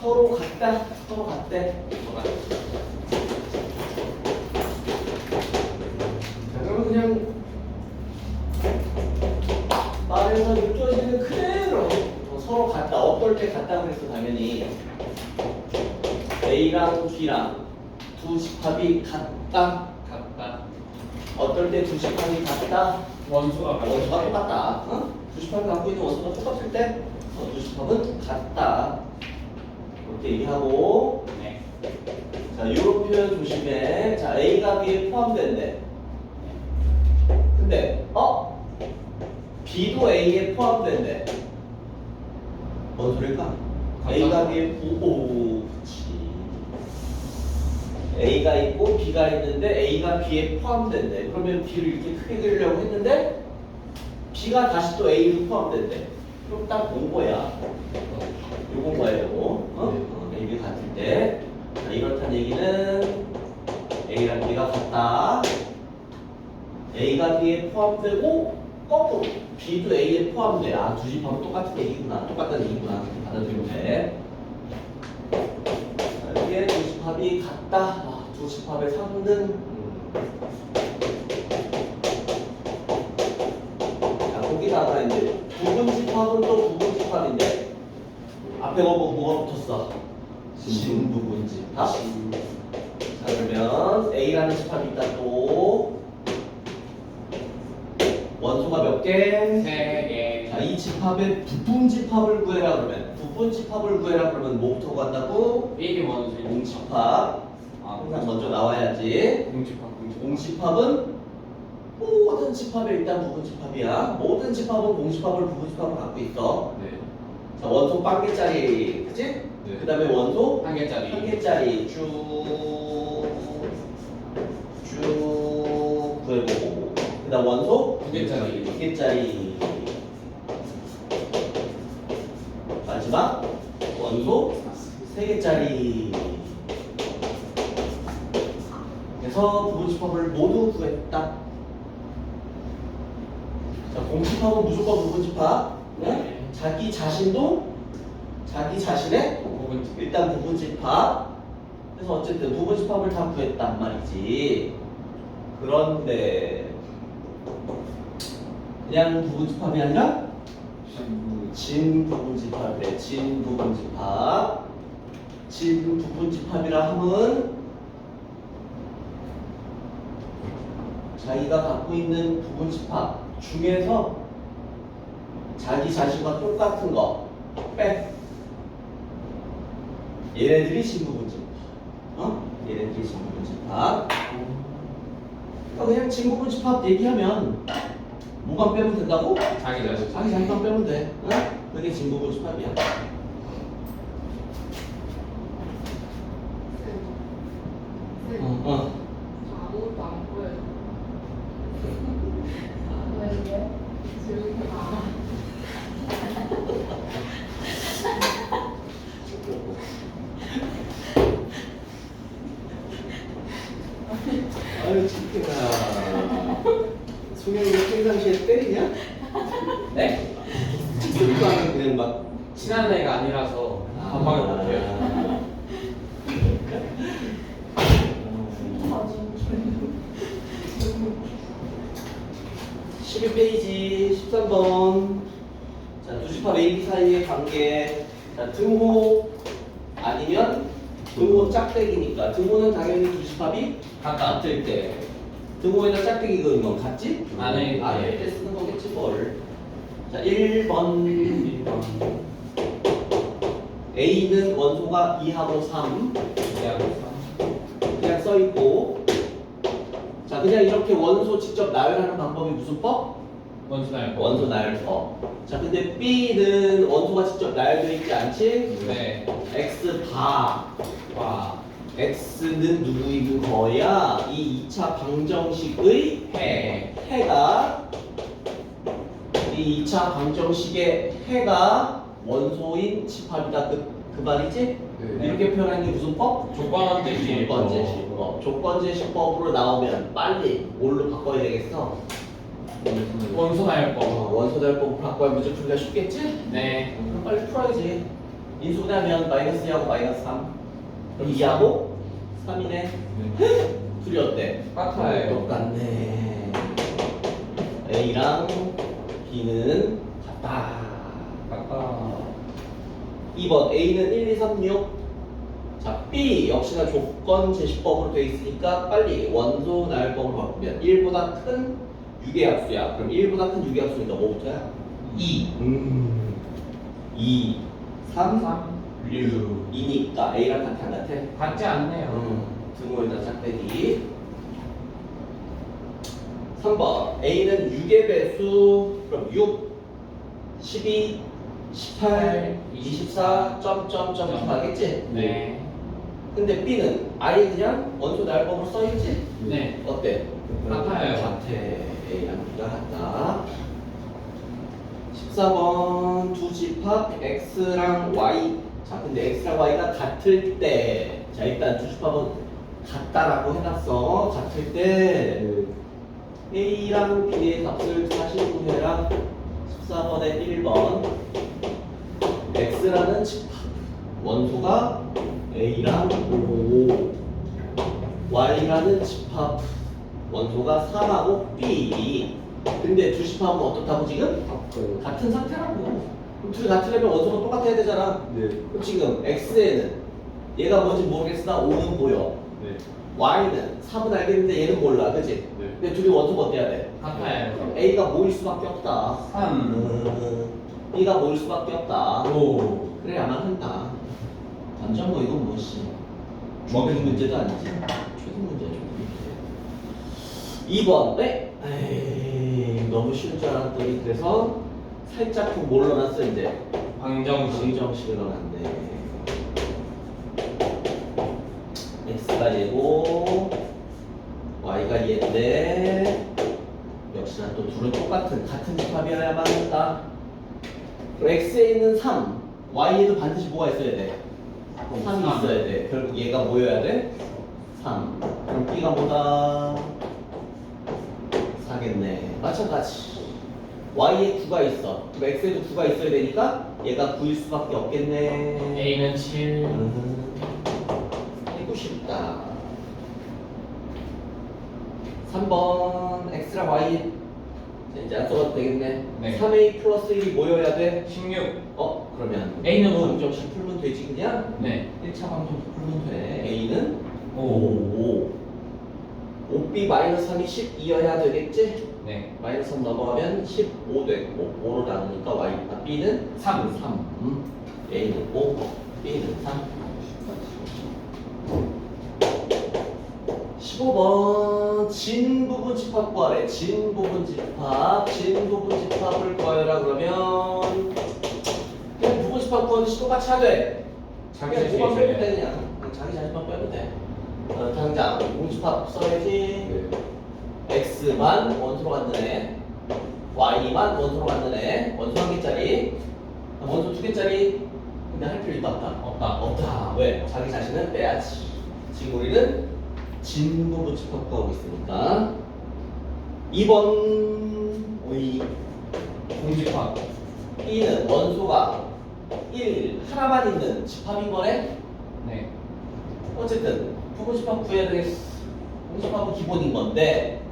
서로 같다. 서로 같대. 자, 그러면 그냥 말에서 느껴지는 그대로 어, 서로 같다. 어떨 때 같다 그랬어 당연히 A랑 B랑 두 집합이 같다. 같다. 어떨 때 두 집합이 같다. 원수가 원수가 똑같다. 어? 두 집합이 갖고 있는 원수가 똑같을 때 어, 두 집합은 같다. 이렇게 얘기하고 네. 자, 이런 표현 조심해. 자, A가 B에 포함된대. 근데, 어? B도 A에 포함된대. 뭔 소릴까? A가 B에 포, 오, 그치. A가 있고 B가 있는데 A가 B에 포함된대. 그러면 B를 이렇게 크게 그리려고 했는데 B가 다시 또 A로 포함된대. 그럼 딱본 거야. 요건 거예요. 같을 때. 자, 이렇다는 얘기는 A랑 B가 같다. A가 B에 포함되고 거꾸로 B도 A에 포함돼. 아, 두 집합은 똑같은 얘기구나. 똑같다는 얘기구나. 받아들이면 돼. 자, 이게 두 집합이 같다. 아, 두 집합의 상등. 음. 자, 거기다가 이제 부분 집합은 또 부분 집합인데 앞에 뭐 뭐가 붙었어? 진부분 집합. 자 그러면 A라는 집합이 있다 또 원소가 몇 개? 세 개. 자, 이 집합의 부분 집합을 구해라 그러면 부분 집합을 구해라 그러면 뭐부터 간다고? 삐기 원수. 공집합. 아, 항상 먼저 나와야지. 공집합 공집합. 공집합은 모든 집합에 일단 부분 집합이야. 모든 집합은 공집합을 부분 집합을 갖고 있어. 네. 자, 원소 빵 개짜리, 그치? 네. 그 다음에 원소 한 개짜리. 한 개짜리 쭉, 쭉 구해보고. 그 다음 원소 두 개짜리. 두 개짜리. 마지막 원소 세 개짜리. 그래서 부분집합을 모두 구했다. 자, 공집합은 무조건 부분집합. 네? 자기 자신도 자기 자신의 부분 일단 부분 집합. 그래서 어쨌든 부분 집합을 다 구했단 말이지. 그런데 그냥 부분 집합이 아니라 진 부분 집합이래. 진 부분 집합. 진 부분 집합이라 함은 자기가 갖고 있는 부분 집합 중에서 자기 자신과 똑같은 거 빼. 얘네들이 진부분집합. 어? 얘네들이 진부분집 합. 그러니까 그냥 진부분집 합 얘기하면 뭐만 빼면 된다고? 자기 자신. 자기 자기만 빼면 돼. 응? 그게 진부분집 합이야. 네. 어, 어. 아무것도 안 보여요. 왜? 지금 아. 아유 진짜야. 송영이가 평상시에 때리냐? 네. 직접하면 그냥 막 친한 애가 아니라서 반박을 못해요. 12페이지 13번 자, A, B 사이의 관계 자, 등호 아니면 등호 짝대기니까 등호는 당연히 같다. 같을 때 등호에다 짝대기 그은 건 같지? 때. 아닐 때 쓰는 거겠지 뭘. 자 1번 1번. A는 원소가 2하고 3 대하고 그냥 써있고 자 그냥 이렇게 원소 직접 나열하는 방법이 무슨 법? 원수 날 원소 나열법 자 근데 B는 원소가 직접 나열되어 있지 않지? 네. X 바 와. X는 누구인 거야? 이 2차 방정식의 해. 해가 이 2차 방정식의 해가 원소인 집합이다 그, 그 말이지? 네. 이렇게 표현하는 게 무슨 법? 조건제식. 조건제 식법 조건제식법으로 나오면 빨리 뭘로 바꿔야 되겠어? 원수 어, 날법. 원소대법으로 바꿔야 문제 풀기가 쉽겠지? 네. 그럼 빨리 풀어야지 인수분해하면 마이너스 2하고 마이너스 3 그럼 2하고 3이네 네. 둘이 어때? 똑같아요. 똑같네 A랑 B는 같다 아까 2번 A는 1, 2, 3, 6 자, B 역시나 조건 제시법으로 돼 있으니까 빨리 원소 나열법으로 바꾸면 1보다 큰 유계합수야 그럼 1보다 큰 유계합수니까 뭐부터야? 2 음. 2 3 6 2니까 A랑 같아 안 같아? 같지 않네요. 음, 등호에다 짝대기 3번 A는 6의 배수 그럼 6 12 18 24 점점점 가겠지? 네. 근데 B는 아예 그냥 원소 나열법으로 써있지? 네. 어때? 같아요. 같아 A랑 B가 같다 14번 두 집합 X랑 Y 자 근데 X랑 Y가 같을 때 자 일단 두 집합은 같다라고 해놨어 같을 때 A랑 B의 값을 다시 구해라 14번에 1번 X라는 집합 원소가 A랑 5 Y라는 집합 원소가 3하고 B 근데 두 집합은 어떻다고 지금? 같은 상태라고 그럼 둘이 같으려면 원소가 똑같아야 되잖아 네. 그럼 지금 X에는 얘가 뭔지 모르겠으나 5는 보여 네. Y는 3은 알겠는데 얘는 몰라 그치? 네. 근데 둘이 원소가 어때야 돼? 같아요. 그럼 A가 모일 수밖에 없다 3. 음, B가 모일 수밖에 없다 오. 그래야만 한다 완전 뭐 이건 뭐지 중등 문제도 아니지 최근 문제야 최근 문제 2번 네? 에이 너무 쉬운 줄 알았더니 그래서 살짝 좀 뭘로 놨어 이제 방정식. 방정식을 넣어놨네 x가 얘고 y가 얘인데 역시나 또 둘은 똑같은 같은 집합이어야만 한다 x에 있는 3 y에도 반드시 뭐가 있어야 돼? 3이 있어야 돼 결국 얘가 뭐여야 돼? 3 그럼 b가 뭐다? 4겠네 마찬가지 y에 9가 있어 그럼 x에도 9가 있어야 되니까 얘가 9일 수밖에 없겠네 A는 7. 음, 이거 쉽다 3번 x랑 y 자, 이제 안 써봐도 되겠네 네. 3a 플러스 1이 모여야 돼? 16. 어? 그러면 A는 오. 방정식 풀면 되지 그냥? 네. 1차 방정식 풀면 돼 a는 오. 5 5b 마이너스 3이 12여야 되겠지? 네. 마이너스 3 넘어가면 15 됐고 5로 나누니까 y 아, b는 3. 3 음. a는 5 b는 3 15번 진 부분 집합 구하래 진 부분 집합 진 부분 집합을 구하라 그러면 집합 구하듯이 똑같이 하되 자기 그냥 뭐만 빼면. 돼 그냥 그냥 자기 자신만 빼면 돼. 어, 당장 집합 써야지. x만 원소로 갖는 애 y만 원소로 갖는 애 원소 한 개짜리. 원소 두 개짜리. 근데 할 필요 있다 없다? 없다. 없다. 왜? 자기 자신은 빼야지. 지금 우리는 진부분 집합 구하고 있으니까. 2번 오이 공집합. B는 원소가 1 하나만 있는 집합인 거네 네. 어쨌든 부분 집합 구해야 되겠어 공집합은 기본인 건데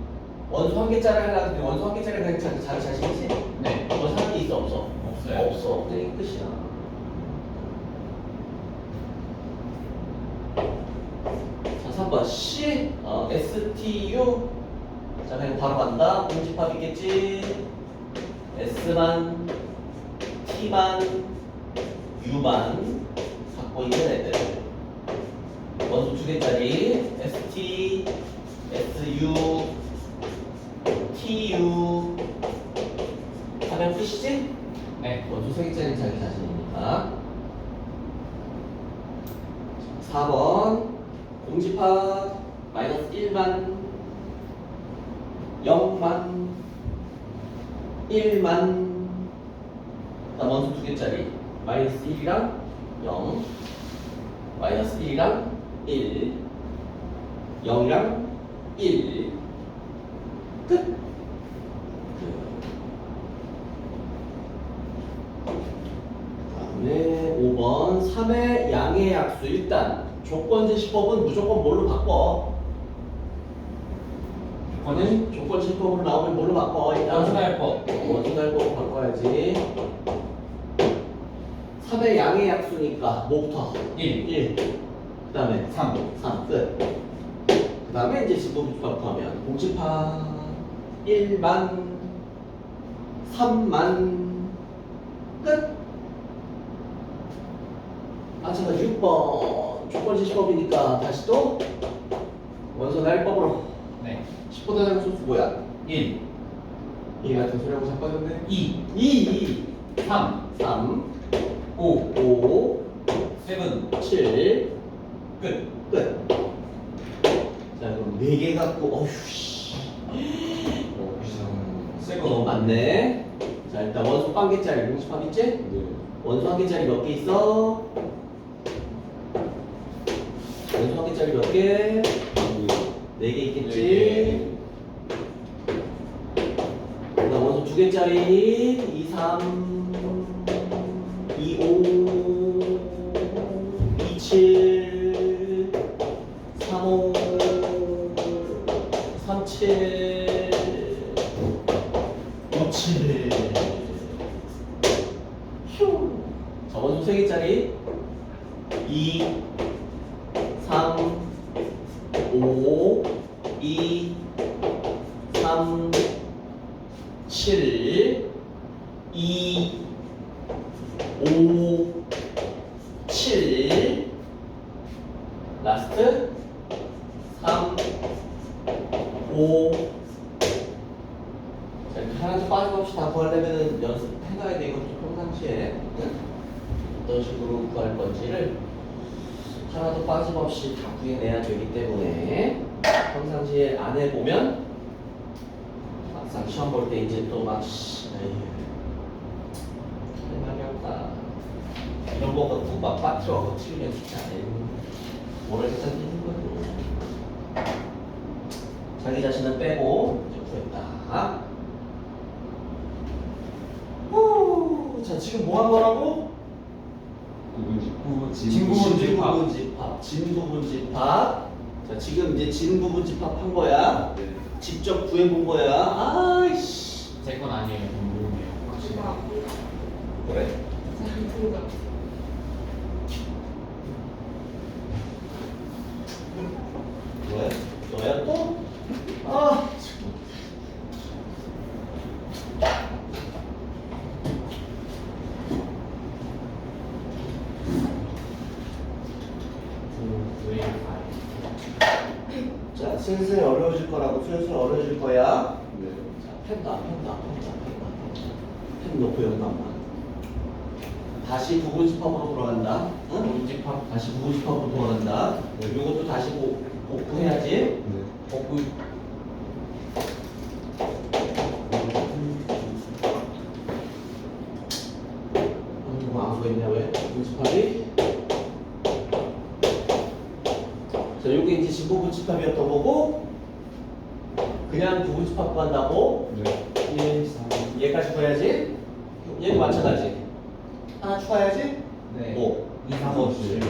원소 한 개짜리 했더니 원소 한 개짜리 자기 자기 자신이지 네. 뭐게 있어 없어? 없어요. 없어. 그게 끝이야. 자, 3번 C, 어, STU. 자, 그냥 바로 간다. 공집합 있겠지? S만, T만, U만 갖고 있는 애들. 원소 두 개짜리 ST, SU, TU 하면 끝이지? 네. 원소 세 개짜리 자기 자신이니까 4번 공집합 마이너스 1만 0만 1만 다음 원소 두 개짜리 마이너스 1이랑 0 마이너스 1이랑 1 0이랑 1 끝. 다음에 5번 3의 양의 약수 일단 조건제 시법은 무조건 뭘로 바꿔? 조건은 조건제 시법으로 나오면 뭘로 바꿔? 일단 원수날법 원수날법 바꿔야지 3의 양의 약수니까 뭐부터? 1 1 그 다음에 3 3 끝. 그 다음에 이제 진보분집합 하면 공집합 1만 3만 끝. 아 제가 6번. 조건지시법이니까 다시 또 원소날법으로. 네. 10보다 작은 소수 뭐야? 1이 같은 소리하고 자빠졌네 2 2 3 3 5 5 7 7 끝 끝. 자 그럼 4개 갖고 어휴 씨 세고 너무 많네. 자 일단 원소 한 개짜리 공식합 있지? 네 원소 한 개짜리 몇 개 있어? 원소 한 개짜리 몇 개? 네 개 있겠지? 그다음 원소 두 개짜리 2, 3, 2, 5, 2, 7, 3, 5, 3, 7, 5, 7. 휴. 자, 원소 세 개짜리 2, 3, 5, 2, 3, 7, 2, all 뭐한 거라고? 진부분집합 진부분 집합. 진부분 집합. 자 지금 이제 진부분 집합 한 거야. 직접 구해본 거야. 아이씨. 제건 아니에요 확실히 제가 그래? 제가 뭐야? 너야 또? 아. 참. 왜 자, 슬슬 어려워질 거라고 슬슬 어려워질 거야. 네. 자, 펜 놔, 펜 놔, 펜 놔, 펜 놔. 펜 놓고 여기만 다시 부분 집합으로 돌아간다. 응? 공집합 다시 부분집합으로 돌아간다. 이것도 다시 복, 복구해야지. 네 복구 음, 뭐안 보이냐 왜? 부분집합이? 자, 요게 이제 진부분집합이었던 거고 그냥 부분 집합 구한다고 네 1, 3, 얘까지 구해야지. 얘도 마찬가지. 하나 추가해야지. 네. 5, 2, 3, 5, 7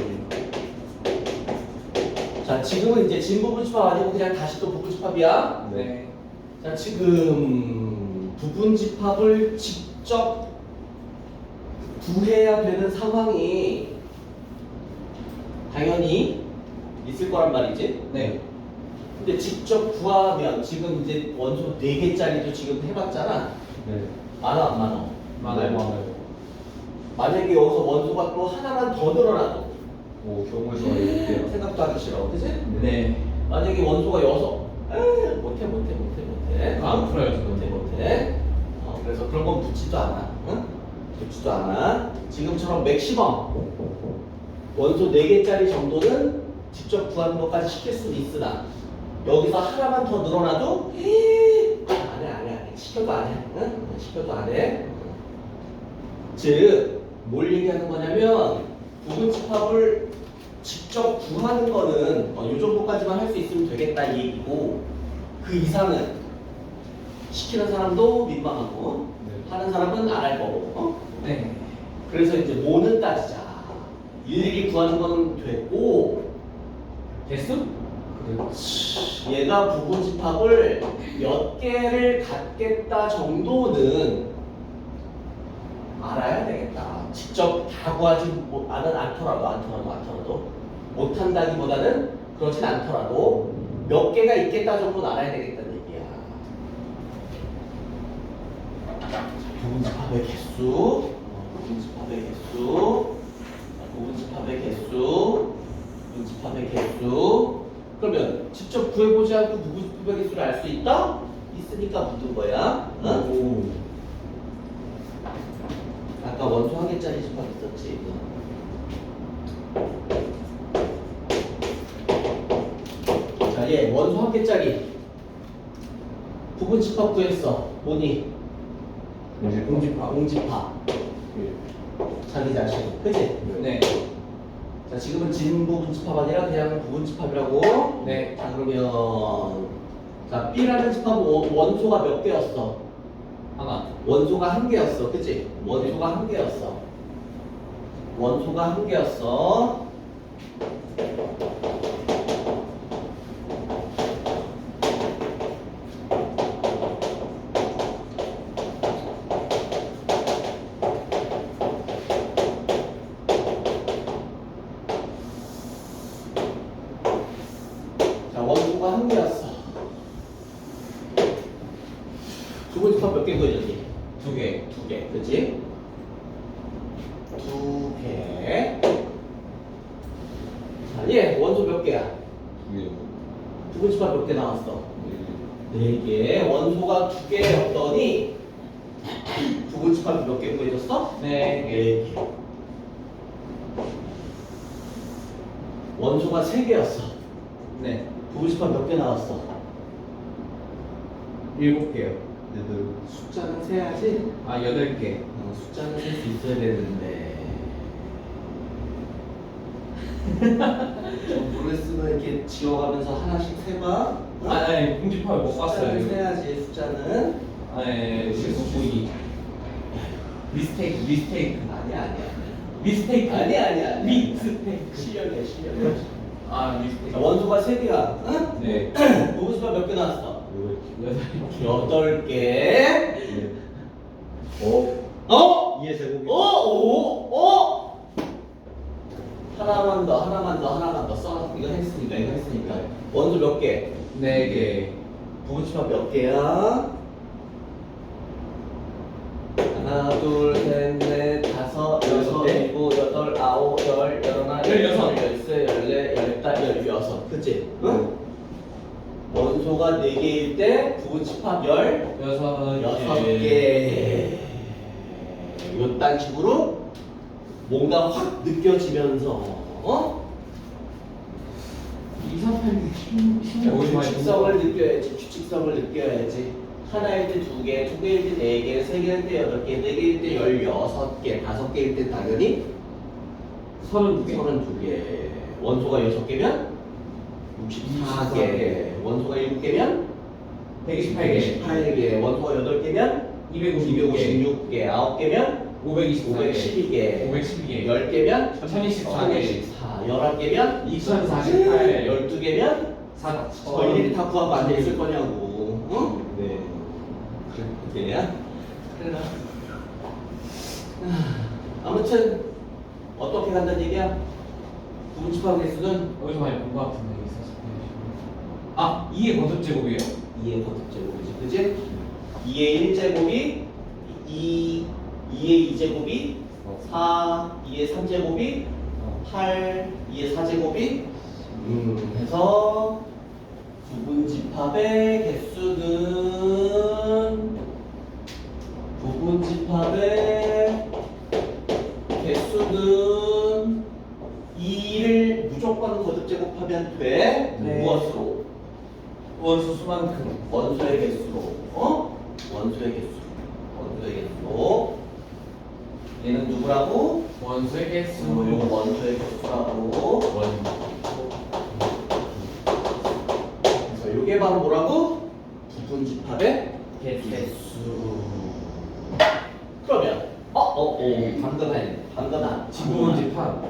자, 지금은 이제 진부분집합 아니고 그냥 다시 또 부분집합이야. 네 자, 지금 부분집합을 직접 구해야 되는 상황이 당연히 있을 거란 말이지. 네. 근데 직접 구하면 지금 이제 원소 4개짜리도 지금 해봤잖아. 네. 많아 안 많아? 많아요 많아요 만약에 여기서 원소가 또 하나만 더 늘어나도 오 경우 수가 있대요 생각도 하기 싫어, 그지? 네 만약에 원소가 여섯, 에이, 못해 못해 못해 못해. 안 풀어요, 저는. 못해 못해. 어, 그래서 그런 건 붙지도 않아, 응? 붙지도 않아. 지금처럼 맥시멈 원소 4 개짜리 정도는 직접 구하는 것까지 시킬 수는 있으나 여기서 하나만 더 늘어나도 에이, 안 해 안 해 안 해 시켜도 안 해, 응? 시켜도 안 해. 즉, 뭘 얘기하는 거냐면 부분집합을 직접 구하는 거는 어, 이 정도까지만 할 수 있으면 되겠다 이 얘기고 그 이상은 시키는 사람도 민망하고 네. 하는 사람은 안 할 거고 어? 네 그래서 이제 뭐는 따지자 일일이 구하는 건 됐고? 그래. 얘가 부분 집합을 몇 개를 갖겠다 정도는 알아야 되겠다. 직접 다 구하지 못- 않은 않더라도 않더라도 않더라도 못한다기보다는 그렇진 않더라도 몇 개가 있겠다 정도는 알아야 되겠다는 얘기야. 부분 집합의 개수, 어, 부분 집합의 개수, 부분 집합의 개수, 부분 집합의 개수. 그러면 직접 구해보지 않고 부분 집합의 개수를 알 수 있다? 있으니까 묻은 거야. 응? 아까 원소 한 개짜리 집합 있었지. 자, 얘 원소 한 개짜리 부분 집합 구했어. 뭐니? 공집합. 공집합. 자기 자신. 그지? 네. 자, 지금은 진 부분 집합 아니라 그냥 부분 집합이라고. 네. 자, 그러면 자, B라는 집합 원- 원소가 몇 개였어? 하나. 원소가 한 개였어. 그치? 원소가 한 개였어. 원소가 한 개였어. 자, 원소가 한 개였어. 두 번째 몇 개인 거지, 여기? 두 개. 두 개, 그치? 두 개. 자, 얘 원소 몇 개야? 두 번째 몇개 나왔어? 네 개. 원소가 두 개였더니 두 번째 몇개 구해줬어? 네. 네 개. 원소가 세 개였어. 네. 두 번째 몇개 나왔어? 일곱 개요. 숫자는 세야지. 아 여덟 개. 어, 숫자는 셀 수 있어야 되는데 물을 쓰면 이렇게 지워가면서 하나씩 세봐 아, 아니 공집합을 못 봤어요. 숫자는 이거. 세야지 숫자는 아, 예, 실수 보기. 미스테이크, 미스테이크. 아니야 아니야 미스테이크. 아니야 아니야 미스테이크. 실력이야 실력 아, 자, 미스테이크. 원소가 세 개야 응? 네. 부부수가 몇 개 나왔어? 여덟 개. 여덟 개 어? 어? 2의 제곱이 어? 오? 어? 하나만 더, 하나만 더, 하나만 더 써. 이거 했으니까, 이거 했으니까. 원소 몇 개? 네 개. 부부치밥 몇 개야? 하나, 둘, 셋, 넷, 원소가 네 개일 때 부부치밥 열, 여섯 여섯 개. 이딴 식으로 뭔가 확 느껴지면서 어? 이사팔 규칙성을 느껴야지. 규칙성을 느껴야지. 하나일 때 두 개, 두 개일 때 네 개, 세 개일 때 여덟 개, 네 개일 때 열여섯 개, 다섯 개일 때 당연히 서른 두 개. 서른 두 개. 원소가 여섯 개면 64개. 원소가 일곱 개면 128개. 18개. 원소가 여덟 개면 256개. 256개. 아홉 개면 524개. 512개. 512개. 10개면 1024개. 11개면 2048. 12개면 사. 저 일일이 다 구하고 앉아 있을 거냐고 응? 네 그래야? 그래라 아무튼 어떻게 간다는 얘기야? 부분집합 개수는 어디서 많이 본 것 같은데 이사팔. 아, 2의 거듭 제곱이에요? 2의 거듭 제곱이지 그지? 2의 1제곱이 2, 2의 2제곱이 4, 2의 3제곱이 8, 2의 4제곱이 음, 해서 부분 집합의 개수는 부분 집합의 개수는 2를 무조건 거듭 제곱하면 돼 네. 무엇으로? 원수 수만큼 원소의 개수로 어? 원소의 개수 원소의 개수로 얘는 누구라고? 원소의 개수 어, 이거 원소의 개수라고 원 그래서 이게 바로 뭐라고? 부분집합의 개수. 개수 그러면 어? 어? 어 방금 한 방금 한 부분집합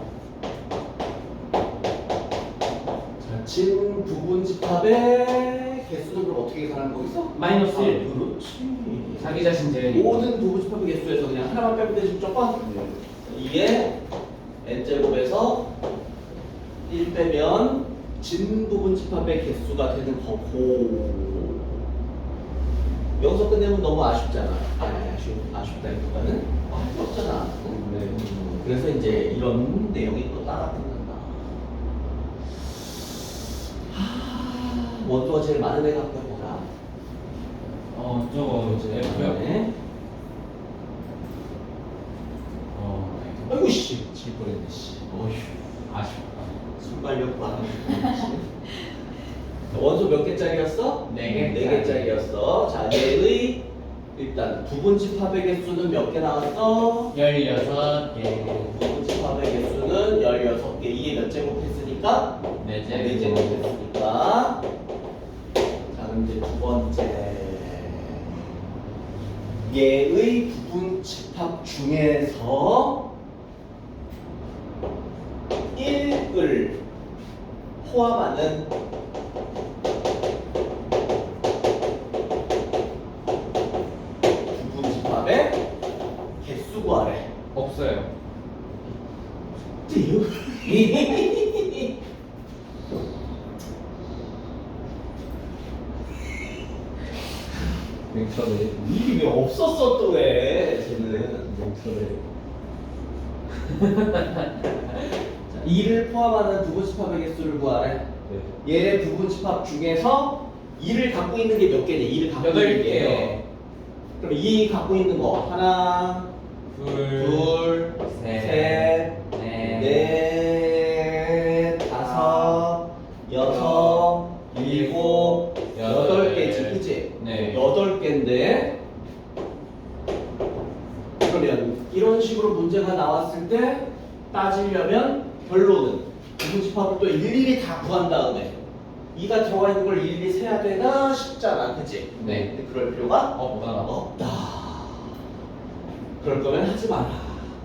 자, 진 부분집합의 개수는 그럼 어떻게 가는 거겠어? 마이너스 아, 일. 그렇지. 자기 자신 제일. 모든 부분 집합의 개수에서 그냥 하나만 빼면 되지 무조건. 이게 n 제곱에서 1 빼면 진 부분 집합의 개수가 되는 거고. 여기서 끝내면 너무 아쉽잖아. 아니 아쉽 아쉽다기보다는 아, 할게 없잖아. 네. 그래서 이제 이런 내용이 또 따라 원소가 제일 많은 애가 뭐라? 어 저거 이제 F요. 네. 어. 네. 아이고 씨. 질 뻔했네 씨. 어휴. 아쉽다. 순발력 많은 원소 몇 개짜리였어? 네 개. 네 개짜리였어. 자, 얘의 일단 부분 집 합의 개수는 몇 개 나왔어? 열여섯 개. 부분 집 합의 개수는 16개. 이게 몇 제곱 했으니까? 네 개. 네 제곱 했으니까. 자, 그럼 이제 두 번째. 얘의 부분 집합 중에서 1을 포함하는 부분 집합의 개수 구하래. 없어요. 띠유. 맹철에 이게 왜 없었어 또 왜? 쟤는. 맹철에 자, 2를 포함하는 부분 집합의 개수를 네. 얘의 부분 집합 중에서 2를 갖고 있는 게 몇 개냐? 2를 갖고 여덟 있는 게. 개요. 그럼 2 갖고 있는 거 하나, 둘, 둘, 셋, 셋, 넷, 넷, 다섯, 여섯, 일곱, 여덟 개지, 그치? 네. 여덟 개인데 그러면 이런 식으로 문제가 나왔을 때 따지려면 결론은 부분 집합을 또 일일이 다 구한 다음에 이가 들어가 있는 걸 일일이 세야 되나 싶잖아, 그치? 네. 근데 그럴 필요가 없다. 없다. 그럴 거면 하지 마라.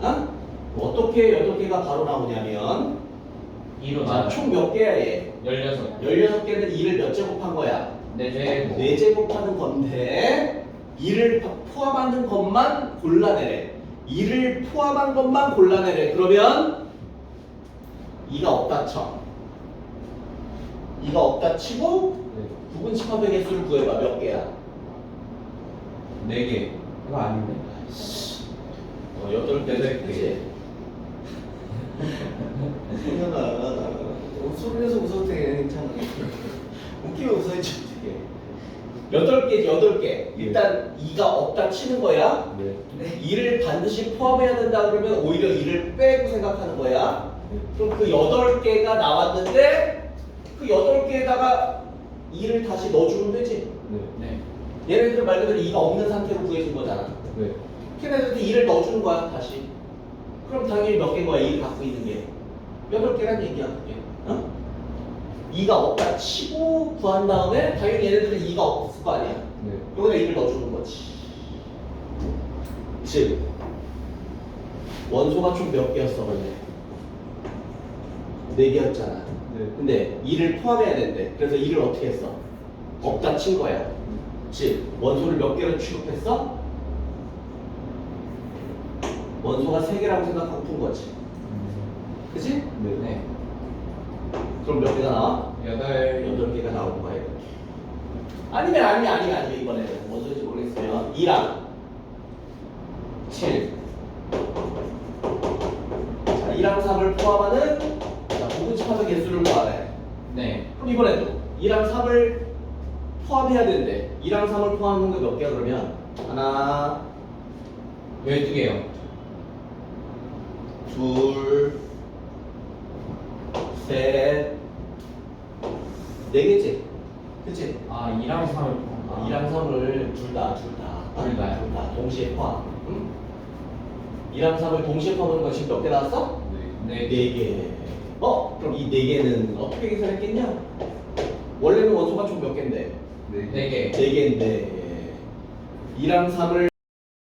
어? 어떻게 여덟 개가 바로 나오냐면 이로 자, 나. 총몇 개야 얘? 열여섯. 16개는 2를 몇 제 곱한 거야? 네 개. 4제곱하는 건데 2를 포함하는 것만 골라내래 2를 포함한 것만 골라내래 그러면 2가 없다 쳐 2가 없다 치고 네. 부분 집합의 개수를 구해봐 몇 개야? 네 개. 이거 아닌데. 어, 여덟 개 여덟 개. 그치? 성현아 소리내서 웃어도 돼 괜찮아 웃기면 웃어야지 여덟 개지 여덟 개 일단 2가 없다 치는 거야 네. 2를 반드시 포함해야 된다 그러면 오히려 2를 빼고 생각하는 거야 그럼 그 여덟 개가 나왔는데 그 여덟 개에다가 2를 다시 넣어주면 되지 네. 네. 얘네들 말 그대로 2가 없는 상태로 구해준 거잖아 네. 걔네들한테 2를 넣어주는 거야 다시 그럼 당연히 몇 개인 거야 2를 갖고 있는 게 여덟 개란 얘기야 그게 어? 2가 없다 치고 구한 다음에 당연히 얘네들은 2가 없을 거 아니야 네. 여기다 2를 넣어주는 거지 즉 원소가 총 몇 개였어 원래 4개였잖아 네. 근데 2를 포함해야 된대 그래서 2를 어떻게 했어? 없다 친 거야 즉 원소를 몇 개로 취급했어? 원소가 3개라고 생각하고 푼 거지 그치? 네. 네. 그럼 몇 개가 나와? 여덟. 여덟 개가 나오는 거야 이렇게. 아니면 아니면 아니면 아니면 이번에는 뭔소인지 모르겠으면 2랑 7 자, 2랑 3을 포함하는 자, 부분 집합의 개수를 구하래 네. 그럼 이번에도 2랑 3을 포함해야 되는데 2랑 3을 포함하는 거몇 개야 그러면 하나 열두 개요. 둘, 셋, 네 개지? 그치? 아, 2랑 3을 아, 2랑 3을 둘 다, 둘 다. 둘 다요? 둘 다, 동시에 포함. 응? 2랑 3을 동시에 포함하는 건 지금 몇 개 나왔어? 네. 네 개. 어? 그럼 이 네 개는 어떻게 계산했겠냐? 원래는 원소가 총 몇 개인데? 네. 네 개. 네 개인데 2랑 3을